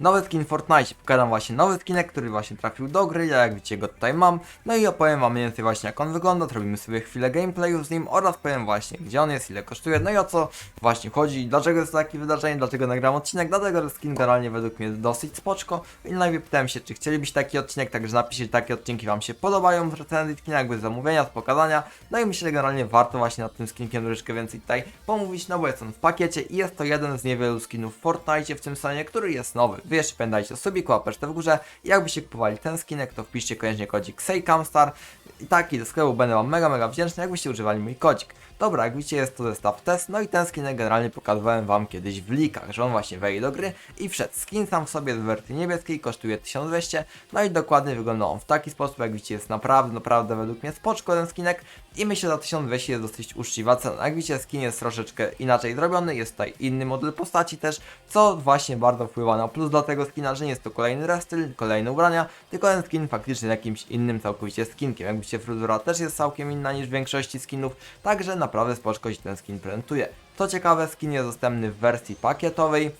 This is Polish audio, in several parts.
nowy skin Fortnite. Pokażę właśnie nowy skinek, który właśnie trafił do gry, ja jak widzicie go tutaj mam. No i opowiem wam więcej właśnie jak on wygląda, zrobimy sobie chwilę gameplayu z nim oraz powiem właśnie gdzie on jest, ile kosztuje, no i o co właśnie chodzi, dlaczego jest takie wydarzenie, dlaczego nagram odcinek, dlatego że skin generalnie według mnie dosyć spoczko i najpierw pytałem się, czy chcielibyście taki odcinek, także napiszcie, czy takie odcinki wam się podobają z recenzji skina, jakby z zamówienia, z pokazania, no i myślę, że generalnie warto właśnie nad tym skinkiem troszeczkę więcej tutaj pomówić, no bo jest on w pakiecie i jest to jeden z niewielu skinów w Fortnite w tym stanie, który jest nowy. Wy jeszcze pamiętajcie o sobie, łapeczkę w górze i jakbyście kupowali ten skinek, to wpiszcie koniecznie kodzik SEJCAMSTAR i taki do sklepu będę wam mega, mega wdzięczny, jakbyście używali mój kodzik. Dobra, jak widzicie jest to zestaw test, no i ten skinek generalnie pokazywałem wam kiedyś w likach, że on właśnie wejdzie do gry i wszedł. Skin sam w sobie z wersji niebieskiej kosztuje 1200, no i dokładnie wygląda on w taki sposób, jak widzicie jest naprawdę, naprawdę według mnie spoczko ten skinek i myślę, że za 1200 jest dosyć uczciwa cena. Jak widzicie skin jest troszeczkę inaczej zrobiony, jest tutaj inny model postaci też, co właśnie bardzo wpływa na plus dla tego skina, że nie jest to kolejny restyl, kolejne ubrania, tylko ten skin faktycznie jakimś innym całkowicie skinkiem. Jak widzicie fryzura też jest całkiem inna niż w większości skinów, także naprawdę spoczko się ten skin prezentuje. Co ciekawe, skin jest dostępny w wersji pakietowej,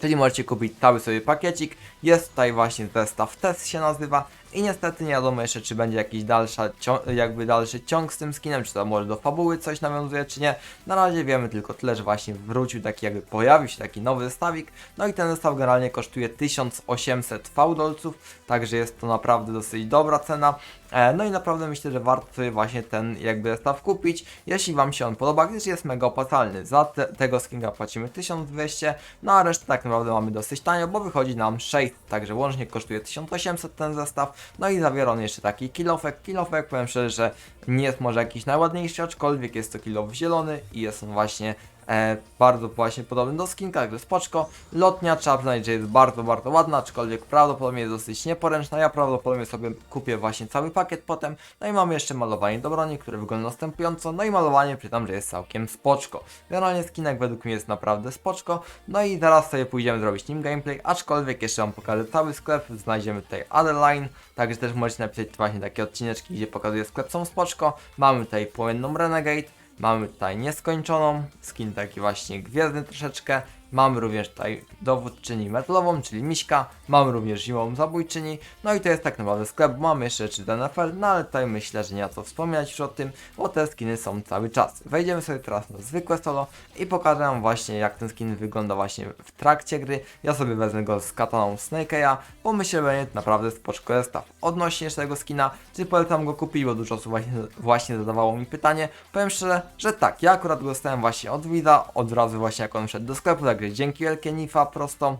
Czyli możecie kupić cały sobie pakiecik. Jest tutaj właśnie zestaw test się nazywa. I niestety nie wiadomo jeszcze, czy będzie jakiś dalsza, jakby dalszy ciąg z tym skinem, czy to może do fabuły coś nawiązuje, czy nie. Na razie wiemy tylko tyle, że właśnie wrócił taki, jakby pojawił się taki nowy zestawik. No i ten zestaw generalnie kosztuje 1800 fałdolców, także jest to naprawdę dosyć dobra cena. E, No i naprawdę myślę, że warto sobie właśnie ten jakby zestaw kupić, jeśli Wam się on podoba, gdyż jest mega opłacalny. Za te, tego skinka płacimy 1200, no a resztę tak naprawdę mamy dosyć tanio, bo wychodzi nam 6, także łącznie kosztuje 1800 ten zestaw. No i zawiera on jeszcze taki kilofek. Kilofek powiem szczerze, że nie jest może jakiś najładniejszy, aczkolwiek jest to kilof zielony i jest on właśnie e, bardzo właśnie podobny do skinka, także spoczko. Lotnia trzeba przyznać, że jest bardzo, bardzo ładna, aczkolwiek prawdopodobnie jest dosyć nieporęczna. Ja prawdopodobnie sobie kupię właśnie cały pakiet potem. No i mam jeszcze malowanie do broni, które wygląda następująco. No i malowanie przytam, że jest całkiem spoczko. Generalnie skinek według mnie jest naprawdę spoczko. No i zaraz sobie pójdziemy zrobić nim gameplay, aczkolwiek jeszcze wam pokażę cały sklep. Znajdziemy tutaj Adeline, także też możecie napisać właśnie takie odcineczki, gdzie pokazuję sklep są spoczko. Mamy tutaj płomienną Renegade, Mamy tutaj nieskończoną, skin taki właśnie gwiezdny troszeczkę. Mamy również tutaj dowódczyni metalową, czyli Miśka. Mamy również zimową zabójczyni. No i to jest tak naprawdę sklep. Mamy jeszcze rzeczy do no ale tutaj myślę, że nie ma co wspominać już o tym, bo te skiny są cały czas. Wejdziemy sobie teraz na zwykłe solo i pokażę wam właśnie jak ten skin wygląda właśnie w trakcie gry. Ja sobie wezmę go z kataną Snake'a, bo myślę, że będzie naprawdę spoczko zestaw. Odnośnie jeszcze tego skina, czy polecam go kupić, bo dużo osób właśnie, właśnie zadawało mi pytanie. Powiem szczerze, że tak, ja akurat go dostałem właśnie od Wida, od razu właśnie jak on wszedł do sklepu, dzięki wielkie Nifa prosto.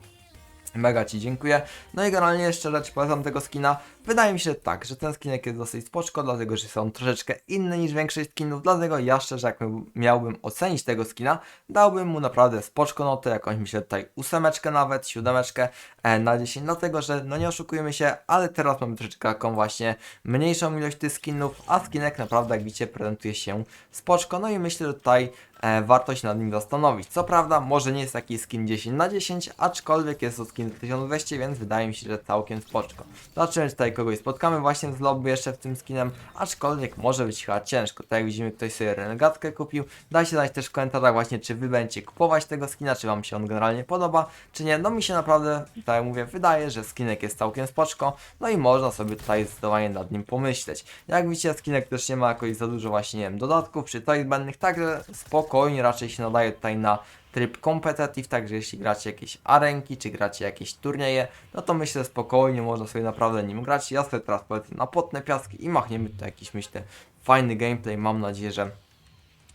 Mega Ci dziękuję. No i generalnie jeszcze raz polecam tego skina. Wydaje mi się tak, że ten skinek jest dosyć spoczko, dlatego że on troszeczkę inny niż większość skinów, dlatego ja szczerze jak miał- miałbym ocenić tego skina, dałbym mu naprawdę spoczko notę, jakąś myślę tutaj ósemeczkę nawet, siódemeczkę e, na 10, dlatego że no nie oszukujmy się, ale teraz mamy troszeczkę taką właśnie mniejszą ilość tych skinów, a skinek naprawdę jak widzicie prezentuje się spoczko, no i myślę, że tutaj e, warto się nad nim zastanowić. Co prawda, może nie jest taki skin 10 na 10, aczkolwiek jest to skin 1200, więc wydaje mi się, że całkiem spoczko. Zobaczymy, czy tutaj kogoś spotkamy właśnie z lobby jeszcze w tym skinem, aczkolwiek może być chyba ciężko. Tak jak widzimy, ktoś sobie renegatkę kupił. Dajcie znać też w komentarzach właśnie, czy wy będziecie kupować tego skina, czy wam się on generalnie podoba, czy nie. No mi się naprawdę, tak jak mówię, wydaje, że skinek jest całkiem spoczko, no i można sobie tutaj zdecydowanie nad nim pomyśleć. Jak widzicie, skinek też nie ma jakoś za dużo właśnie, nie wiem, dodatków, czy tutaj zbędnych, także spokojnie raczej się nadaje tutaj na tryb competitive, także jeśli gracie jakieś arenki, czy gracie jakieś turnieje, no to myślę spokojnie można sobie naprawdę nim grać. Ja sobie teraz polecę na potne piaski i machniemy tutaj jakiś, myślę, fajny gameplay. Mam nadzieję, że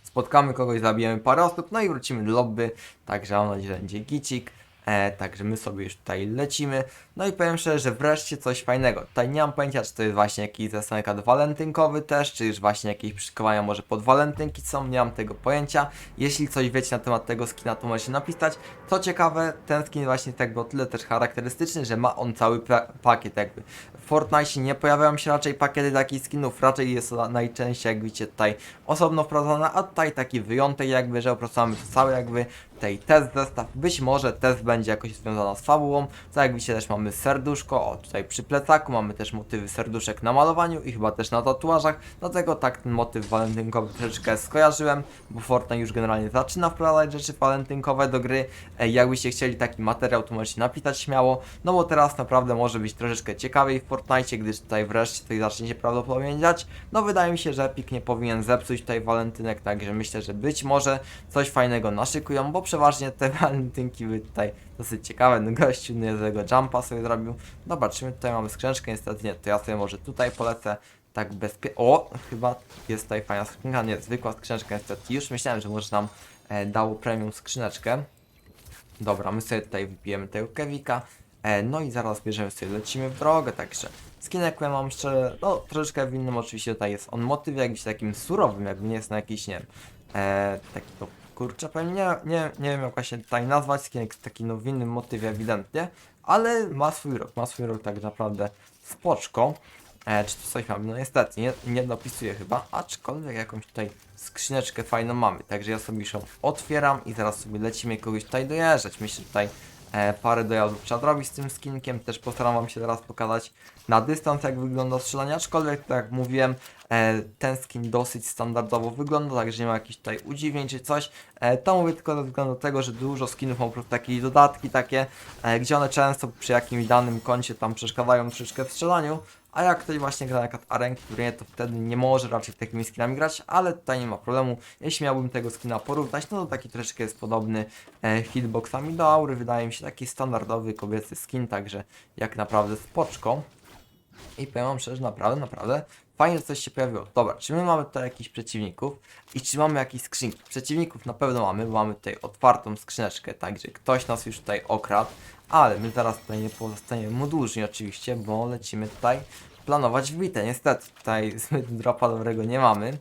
spotkamy kogoś, zabijemy parę osób, no i wrócimy do lobby, także mam nadzieję, że będzie gicik. E, także my sobie już tutaj lecimy. No i powiem szczerze, że wreszcie coś fajnego. Tutaj nie mam pojęcia, czy to jest właśnie jakiś zestanek walentynkowy też, czy już właśnie jakieś przyszykowania może pod walentynki są, nie mam tego pojęcia. Jeśli coś wiecie na temat tego skina, to możecie napisać. Co ciekawe, ten skin właśnie jest jakby o tyle też charakterystyczny, że ma on cały pakiet jakby. W Fortnite nie pojawiają się raczej pakiety takich skinów, raczej jest to najczęściej jak widzicie tutaj osobno wprowadzone, a tutaj taki wyjątek jakby, że opracowamy cały jakby tutaj test zestaw, być może test będzie jakoś związana z fabułą, tak jak widzicie też mamy serduszko, o tutaj przy plecaku mamy też motywy serduszek na malowaniu i chyba też na tatuażach, dlatego tak ten motyw walentynkowy troszeczkę skojarzyłem, bo Fortnite już generalnie zaczyna wprowadzać rzeczy walentynkowe do gry, jakbyście chcieli taki materiał to możecie napisać śmiało, no bo teraz naprawdę może być troszeczkę ciekawiej w Fortnite, gdyż tutaj wreszcie coś zacznie się prawdopodobnie dziać, no wydaje mi się, że Epic nie powinien zepsuć tutaj walentynek, także myślę, że być może coś fajnego naszykują, bo przeważnie te walentynki były tutaj dosyć ciekawe, no gościu niezłego jumpa sobie zrobił. Dobra, czy my tutaj mamy skrzyneczkę, niestety nie, to ja sobie może tutaj polecę, tak bezpiecznie, o, chyba jest tutaj fajna skrzynka, nie, zwykła skrzyneczka niestety, już myślałem, że może nam e, dało premium skrzyneczkę. Dobra, my sobie tutaj wbijemy tego kewika, e, no i zaraz bierzemy sobie, lecimy w drogę, także skinek ja mam szczerze, no troszeczkę w innym oczywiście tutaj jest on motyw jakimś takim surowym, jakby nie jest na jakiś, nie wiem, e, taki to kurczę, pewnie nie, nie, nie wiem jak się tutaj nazwać, jest taki no w innym motywie ewidentnie, ale ma swój rok, ma swój rok tak naprawdę spoczko. E, czy tu coś mamy? No niestety, nie, nie dopisuję chyba, aczkolwiek jakąś tutaj skrzyneczkę fajną mamy, także ja sobie ją otwieram i zaraz sobie lecimy kogoś tutaj dojeżdżać. Myślę, że tutaj parę dojazdów trzeba zrobić z tym skinkiem, też postaram wam się teraz pokazać na dystans jak wygląda strzelanie, aczkolwiek tak jak mówiłem, e, ten skin dosyć standardowo wygląda, także nie ma jakichś tutaj udziwień czy coś. E, to mówię tylko ze względu na tego, że dużo skinów ma po prostu takie dodatki takie, e, gdzie one często przy jakimś danym koncie tam przeszkadzają troszeczkę w strzelaniu, a jak ktoś właśnie gra na kat arenki, który nie, to wtedy nie może raczej takimi skinami grać, ale tutaj nie ma problemu. Jeśli miałbym tego skina porównać, no to taki troszeczkę jest podobny e, hitboxami do aury, wydaje mi się taki standardowy kobiecy skin, także jak naprawdę spoczko. I powiem wam szczerze, naprawdę, naprawdę fajnie, że coś się pojawiło. Dobra, czy my mamy tutaj jakichś przeciwników i czy mamy jakieś skrzynki? Przeciwników na pewno mamy, bo mamy tutaj otwartą skrzyneczkę, także ktoś nas już tutaj okradł, ale my zaraz tutaj nie pozostaniemy mu dłużni oczywiście, bo lecimy tutaj planować wbite. Niestety tutaj zbyt dropa dobrego nie mamy.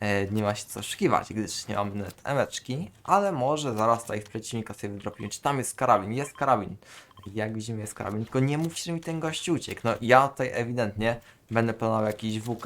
E, nie ma się co oszukiwać, gdyż nie mamy nawet emeczki, ale może zaraz tutaj z przeciwnika sobie wydropimy. Czy tam jest karabin? Jest karabin. Jak widzimy jest karabin, tylko nie mówcie, mi ten gość uciekł. No ja tutaj ewidentnie będę planował jakiś WK,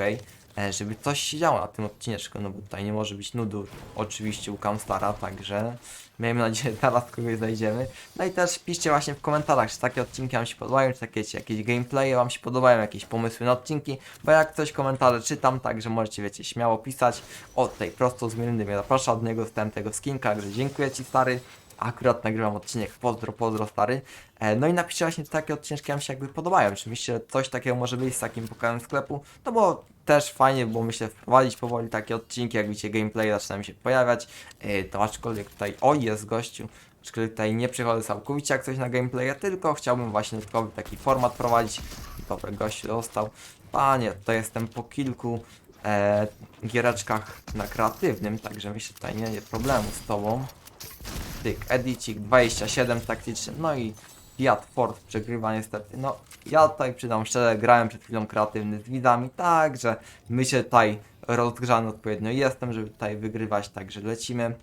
żeby coś się działo na tym odcineczku, no bo tutaj nie może być nudu oczywiście u Camstara, także miejmy nadzieję, że teraz kogoś znajdziemy. No i też piszcie właśnie w komentarzach, czy takie odcinki wam się podobają, czy takie, jakieś gameplaye wam się podobają, jakieś pomysły na odcinki, bo jak coś komentarze czytam, także możecie, wiecie, śmiało pisać. O, tutaj prosto z Mirindy mnie zaprasza, od niego dostałem tego skinka, także dziękuję Ci stary. Akurat nagrywam odcinek, pozdro, pozdro stary. E, no i napiszcie właśnie, czy takie odcinki Wam się jakby podobają, czy myślicie, coś takiego może być z takim pokazem sklepu, no bo też fajnie było myślę wprowadzić powoli takie odcinki, jak widzicie gameplay zaczynają się pojawiać, e, to aczkolwiek tutaj, o jest gościu, aczkolwiek tutaj nie przychodzę całkowicie jak coś na gameplaya, tylko chciałbym właśnie dodatkowy taki format prowadzić. Dobra, gościu dostał. Panie, to jestem po kilku e, giereczkach na kreatywnym, także myślę tutaj nie będzie problemu z tobą. Tyk, Edicik 27 taktyczny, no i Fiat Ford przegrywa niestety. No, ja tutaj przydam szczerze, grałem przed chwilą kreatywny z widzami, także myślę tutaj rozgrzany odpowiednio jestem, żeby tutaj wygrywać, także lecimy.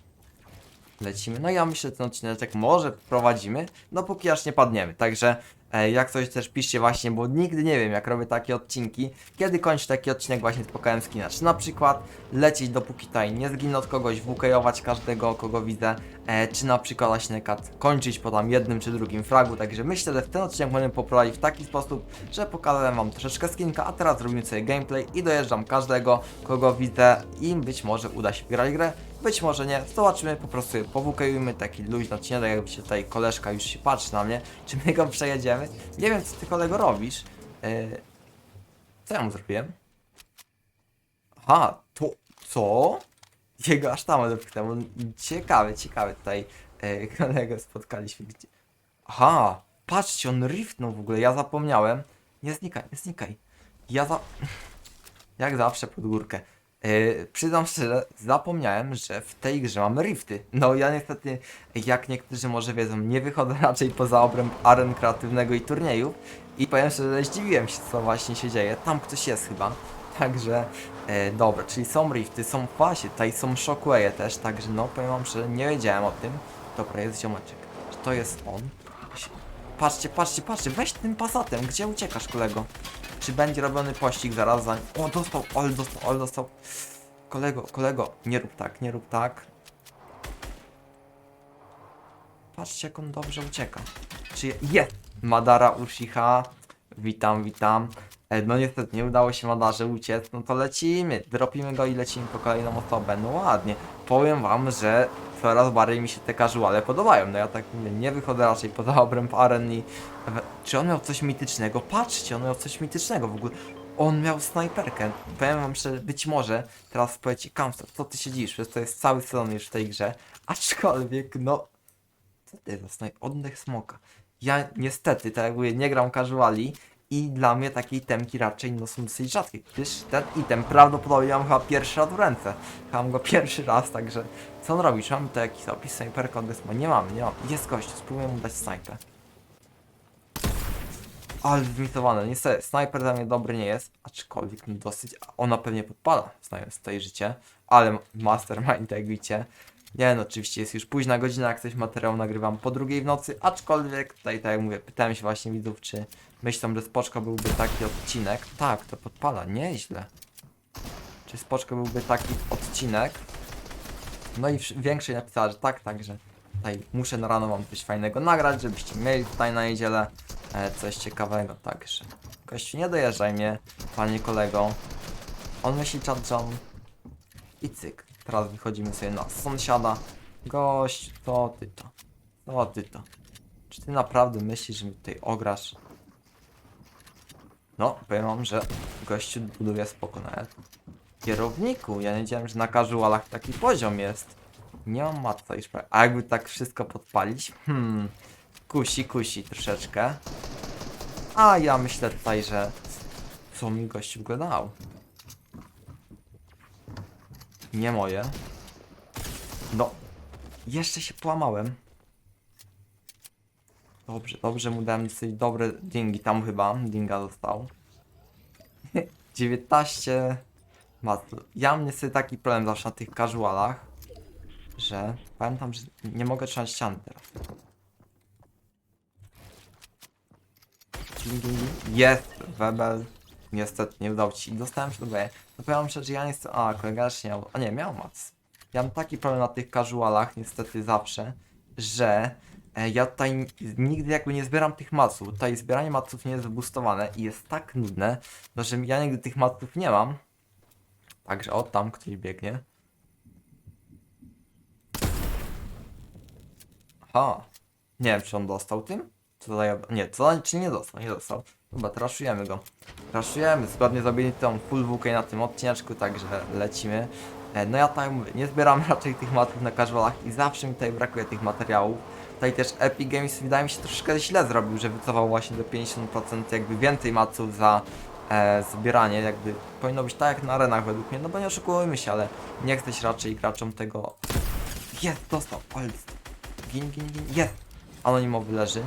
Lecimy. No ja myślę, że ten odcinek może prowadzimy, no póki aż nie padniemy. Także jak coś też piszcie właśnie, bo nigdy nie wiem jak robię takie odcinki, kiedy kończy taki odcinek właśnie z pokałem skina. Czy na przykład lecieć dopóki tutaj nie zginę od kogoś, wukejować każdego kogo widzę, e, czy na przykład właśnie kończyć po tam jednym czy drugim fragu. Także myślę, że w ten odcinek możemy poprowadzić w taki sposób, że pokazałem wam troszeczkę skinka, a teraz zrobimy sobie gameplay i dojeżdżam każdego kogo widzę i być może uda się wygrać grę. Być może nie, zobaczymy, po prostu sobie powukajujmy taki luźny odcinek, jakby się tutaj koleżka już się patrzy na mnie, czy my go przejedziemy. Nie wiem, co ty kolego robisz. Yy, co ja mu zrobiłem? Aha, to co? Jego aż tam dopytał. Ciekawe, ciekawe tutaj yy, kolego spotkaliśmy. Gdzie... Aha, patrzcie, on riftnął w ogóle, ja zapomniałem. Nie znikaj, nie znikaj. Ja za... Jak zawsze pod górkę. Yy, przyznam szczerze, zapomniałem, że w tej grze mamy rifty. No ja niestety, jak niektórzy może wiedzą, nie wychodzę raczej poza obręb aren kreatywnego i turniejów. I powiem szczerze, że zdziwiłem się, co właśnie się dzieje. Tam ktoś jest chyba. Także, e, dobra, czyli są rifty, są właśnie, tutaj są shockwave'e też, także no powiem wam szczerze, nie wiedziałem o tym. Dobra, jest ziomeczek. Czy to jest on? Patrzcie, patrzcie, patrzcie, weź tym pasatem, gdzie uciekasz kolego? Czy będzie robiony pościg zaraz za... O, dostał, ale dostał, ale dostał. Kolego, kolego, nie rób tak, nie rób tak. patrzcie jak on dobrze ucieka. Czy je- jest? Madara Urshicha. Witam, witam. No niestety nie udało się Madarze uciec, no to lecimy, dropimy go i lecimy po kolejną osobę, no ładnie. Powiem wam, że coraz bardziej mi się te casuale podobają, no ja tak nie wychodzę raczej poza obręb aren i... Czy on miał coś mitycznego? Patrzcie, on miał coś mitycznego w ogóle. On miał snajperkę. Powiem wam szczerze, być może teraz powiecie, Kamster, co ty siedzisz, przecież to jest cały sezon już w tej grze. Aczkolwiek, no... Co ty za snaj... Oddech smoka. Ja niestety, tak jak mówię, nie gram casuali i dla mnie takie itemki raczej no, są dosyć rzadkie, gdyż ten item prawdopodobnie mam chyba pierwszy raz w ręce. Mam go pierwszy raz, także co on robi? Czy mamy to jakiś opis snajperka od? Nie mam, nie mam. Jest gościu, spróbuję mu dać snajpę. Ale zmitowane, niestety, snajper dla mnie dobry nie jest, aczkolwiek no dosyć, ona pewnie podpada, znając tutaj życie, ale mastermind, jak widzicie, nie no, oczywiście jest już późna godzina, jak coś materiał nagrywam po drugiej w nocy, aczkolwiek tutaj, tak jak mówię, pytałem się właśnie widzów, czy myślą, że spoczko byłby taki odcinek. Tak, to podpala, nieźle. Czy spoczko byłby taki odcinek? No i większość napisała, że tak, także tutaj muszę na rano wam coś fajnego nagrać, żebyście mieli tutaj na niedzielę e, coś ciekawego, także gościu nie dojeżdżaj mnie, panie kolego. On myśli czat i cyk. Teraz wychodzimy sobie na sąsiada. Gość, to ty to. To ty to. Czy ty naprawdę myślisz, że mi tutaj ograsz? No, powiem wam, że gościu buduje spoko nawet. Kierowniku, ja nie wiedziałem, że na casualach taki poziom jest. Nie mam matca już. A jakby tak wszystko podpalić? Hmm. Kusi, kusi troszeczkę. A ja myślę tutaj, że... Co mi gościu w? Nie moje. No. Jeszcze się połamałem. Dobrze, dobrze mu dałem dosyć dobre dingi tam chyba. Dinga dostał. 19 mat. Ja mam niestety taki problem zawsze na tych casualach, że pamiętam, że nie mogę trzymać ściany teraz. Jest, Webel. Niestety nie udało ci. Dostałem ślubę. No powiem szczerze, że ja nie jestem. A, kolega też nie miał. A nie, miał mac. Ja mam taki problem na tych casualach, niestety zawsze, że e, ja tutaj nigdy jakby nie zbieram tych maców. Tutaj zbieranie maców nie jest zboostowane i jest tak nudne, no, że ja nigdy tych maców nie mam. Także o, tam ktoś biegnie. Aha. Nie wiem, czy on dostał tym? Co daje... Nie, co czy nie dostał? Nie dostał. Chyba traszujemy go. Traszujemy, zgodnie zrobili tą full WK na tym odcineczku, także lecimy. E, No ja tak mówię, nie zbieram raczej tych matów na casualach i zawsze mi tutaj brakuje tych materiałów. Tutaj też Epic Games wydaje mi się troszeczkę źle zrobił, że wycofał właśnie do 50% jakby więcej maców za e, zbieranie, jakby powinno być tak jak na arenach według mnie, no bo nie oszukujmy się, ale nie chce się raczej graczom tego... Jest, dostał, ale... Gin, gin, gin, jest! Anonimowy leży.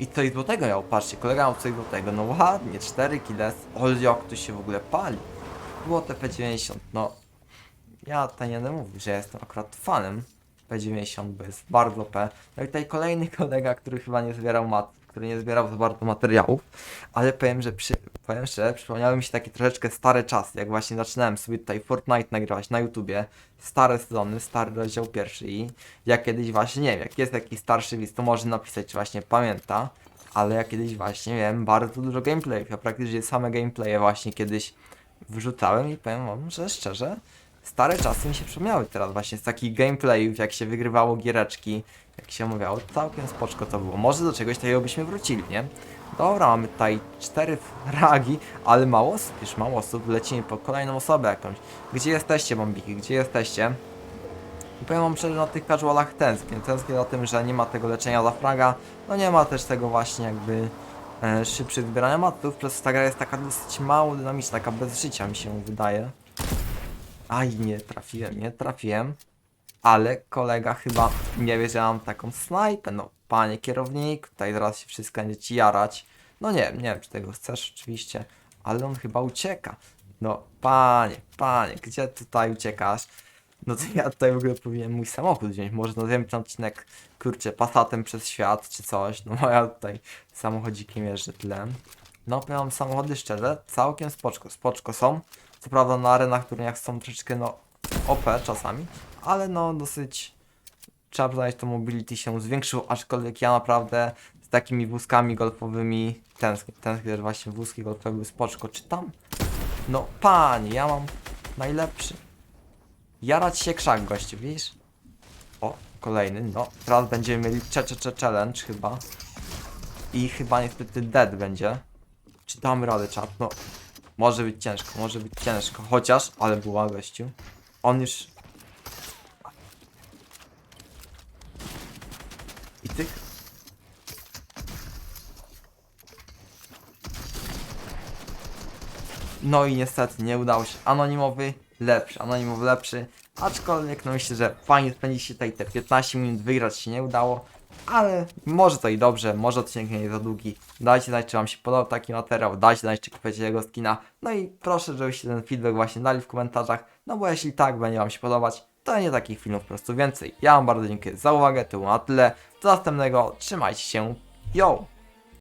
I coś złotego miał, patrzcie, kolega miał coś złotego, no ładnie, 4 killes, ale jak to się w ogóle pali. Złote P90, no ja tutaj nie będę mówił, że jestem akurat fanem P90, bo jest bardzo P. No i tutaj kolejny kolega, który chyba nie zbierał mat, który nie zbierał za bardzo materiałów, ale powiem, że przy, powiem szczerze, przypomniały mi się takie troszeczkę stare czasy, jak właśnie zaczynałem sobie tutaj Fortnite nagrywać na YouTubie, stare sezony, stary rozdział pierwszy i ja kiedyś właśnie, nie wiem, jak jest jakiś starszy widz, to może napisać, czy właśnie pamięta, ale ja kiedyś właśnie miałem bardzo dużo gameplayów, ja praktycznie same gameplaye właśnie kiedyś wrzucałem i powiem wam, że szczerze, stare czasy mi się przypomniały teraz właśnie z takich gameplayów, jak się wygrywało giereczki, jak się omawiało, całkiem spoczko to było. Może do czegoś takiego byśmy wrócili, nie? Dobra, mamy tutaj cztery fragi, ale mało osób, już mało osób, lecimy po kolejną osobę jakąś. Gdzie jesteście, bombiki, gdzie jesteście? I powiem wam szczerze, na tych casualach tęsknię. Tęsknię za tym, że nie ma tego leczenia za fraga, no nie ma też tego właśnie jakby e, szybszych zbierania matów, przez ta gra jest taka dosyć mało dynamiczna, taka bez życia mi się wydaje. Aj, nie trafiłem, nie trafiłem. Ale kolega chyba nie wie, że mam taką snajpę. No, panie kierownik, tutaj zaraz się wszystko będzie ci jarać. No nie nie wiem, czy tego chcesz oczywiście, ale on chyba ucieka. No, panie, panie, gdzie tutaj uciekasz? No to ja tutaj w ogóle powinienem mój samochód wziąć. Może nazwiemy ten odcinek, kurczę, Passatem przez świat, czy coś. No bo ja tutaj samochodzikiem jeżdżę tyle. No, powiem samochody szczerze, całkiem spoczko, spoczko są. Co prawda na arenach, turniejach są troszeczkę, no, OP czasami, ale no dosyć trzeba przyznać, to mobility się zwiększyło, aczkolwiek ja naprawdę z takimi wózkami golfowymi tęsknię. Tęsknię, że właśnie wózki golfowe były spoczko. Czy tam? No panie, ja mam najlepszy. Jarać się krzak, goście, widzisz? O, kolejny, no. Teraz będziemy mieli cze, cze, cze challenge chyba. I chyba niestety dead będzie. Czy damy radę, czat? No, może być ciężko, może być ciężko. Chociaż, ale była gościu. On już... I tych? No i niestety nie udało się. Anonimowy lepszy, anonimowy lepszy. Aczkolwiek no myślę, że fajnie spędzi się tutaj te 15 minut, wygrać się nie udało. Ale może to i dobrze, może odcinek nie jest za długi. Dajcie znać, czy Wam się podobał taki materiał, dajcie znać, czy kupujecie jego skina. No i proszę, żebyście ten feedback właśnie dali w komentarzach, no bo jeśli tak będzie Wam się podobać, to nie takich filmów po prostu więcej. Ja Wam bardzo dziękuję za uwagę, to było na tyle. Do następnego, trzymajcie się, yo!